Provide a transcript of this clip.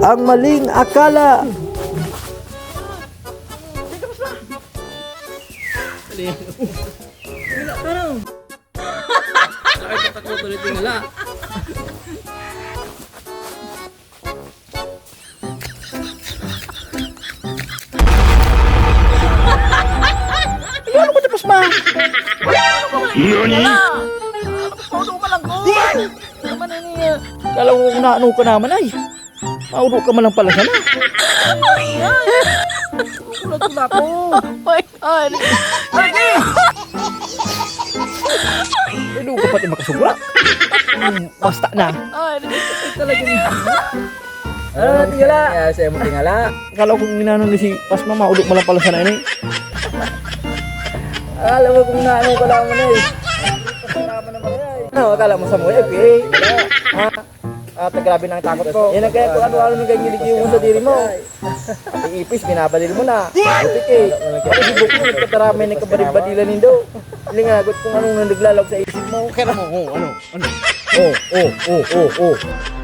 ang maling akala. Ay, tatakbo tuloy tingala. Ano ko di pasma? Todo ka lang ko. Naman na niya. Kala ko kung naano ka naman ay. Mauro ka man lang pala sana. Kulat na ako. my God. Ano ka pati makasugura? Basta na. Talaga niya. Ano na tingala? Kaya sa'yo mo tingala. Kala ko kung ninano ni si Pasma, maulok mo lang pala sana ini. Akala mo kung naano ka lang mo na eh. Ano, akala mo sa mo eh, eh. Ha? At grabe ng takot ko. Yan ang kaya kung ano-ano nang ganyan mo sa diri mo. Iipis, binabalil mo na. Butik eh. Kasi si Bukyo, nagkataramay ng kabaribadilan nindo. Hindi nga, gut kung anong naglalawag sa isip mo. Kaya mo, oh, ano, ano. Oh, oh, oh, oh, oh.